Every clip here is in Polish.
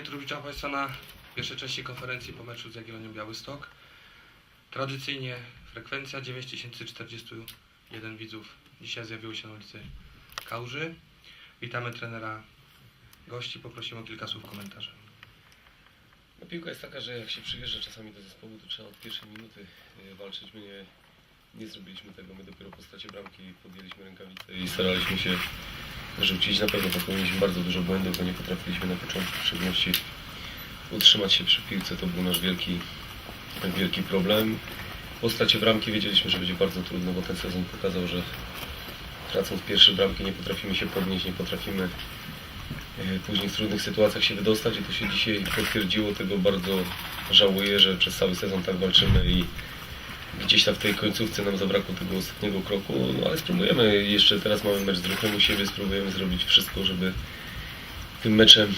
Witam Państwa na pierwszej części konferencji po meczu z Jagiellonią Białystok. Tradycyjnie frekwencja 9041 widzów dzisiaj zjawiło się na ulicy Kałuży. Witamy trenera gości, poprosimy o kilka słów komentarzy. No, piłka jest taka, że jak się przyjeżdża czasami do zespołu, to trzeba od pierwszej minuty e, walczyć. My nie, nie zrobiliśmy tego, my dopiero po stracie bramki podjęliśmy rękawice i staraliśmy się rzucić. Na pewno popełniliśmy bardzo dużo błędów, bo nie potrafiliśmy na początku w szczególności utrzymać się przy piłce. To był nasz wielki, wielki problem. Po stracie bramki wiedzieliśmy, że będzie bardzo trudno, bo ten sezon pokazał, że tracąc pierwsze bramki nie potrafimy się podnieść, nie potrafimy e, później w trudnych sytuacjach się wydostać i to się dzisiaj potwierdziło. Tego bardzo żałuję, że przez cały sezon tak walczymy i gdzieś tam w tej końcówce nam zabrakło tego ostatniego kroku, no ale spróbujemy. Jeszcze teraz mamy mecz z ruchem u siebie, spróbujemy zrobić wszystko, żeby tym meczem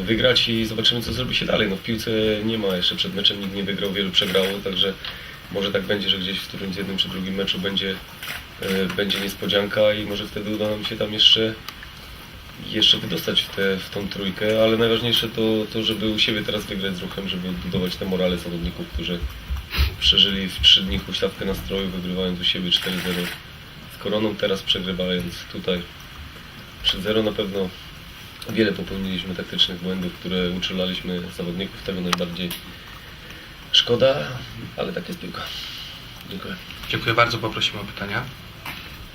e, wygrać i zobaczymy co zrobi się dalej. No w piłce nie ma jeszcze przed meczem nikt nie wygrał, wielu przegrało, także może tak będzie, że gdzieś w którymś jednym czy drugim meczu będzie, e, będzie niespodzianka i może wtedy uda nam się tam jeszcze jeszcze wydostać w, tę w tą trójkę, ale najważniejsze to, to, żeby u siebie teraz wygrać z ruchem, żeby budować te morale zawodników, którzy przeżyli w trzy dni huśtawkę nastroju, wygrywając u siebie 4-0 z koroną, teraz przegrywając tutaj 3-0 na pewno wiele popełniliśmy taktycznych błędów, które uczulaliśmy zawodników, tego najbardziej szkoda, ale tak jest piłka. Dziękuję. Dziękuję bardzo, poprosimy o pytania.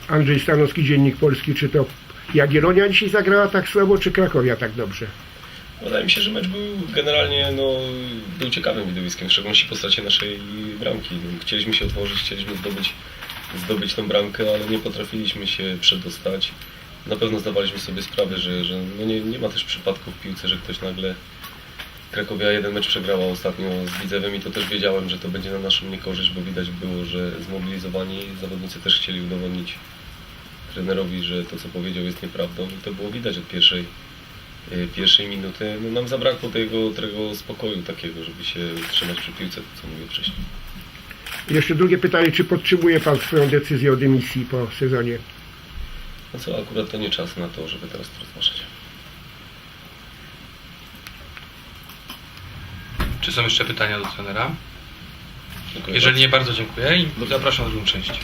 Andrzej Stanowski, Dziennik Polski, czy to Jagiellonia dzisiaj zagrała tak słabo, czy Krakowia tak dobrze? Wydaje mi się, że mecz był generalnie no, był ciekawym widowiskiem, w szczególności po stracie naszej bramki. No, chcieliśmy się otworzyć, chcieliśmy zdobyć, zdobyć tę bramkę, ale nie potrafiliśmy się przedostać. Na pewno zdawaliśmy sobie sprawę, że, że no nie, nie ma też przypadków w piłce, że ktoś nagle Krakowia jeden mecz przegrała ostatnio z Widzewem i to też wiedziałem, że to będzie na naszą niekorzyść, bo widać było, że zmobilizowani zawodnicy też chcieli udowodnić trenerowi, że to co powiedział jest nieprawdą i to było widać od pierwszej pierwszej minuty, no nam zabrakło tego, tego spokoju takiego, żeby się trzymać przy piłce, to co mówię wcześniej. Jeszcze drugie pytanie, czy podtrzymuje Pan swoją decyzję o dymisji po sezonie? No co, akurat to nie czas na to, żeby teraz to rozważać. Czy są jeszcze pytania do trenera? Dziękuję Jeżeli nie, bardzo dziękuję i zapraszam na drugą część.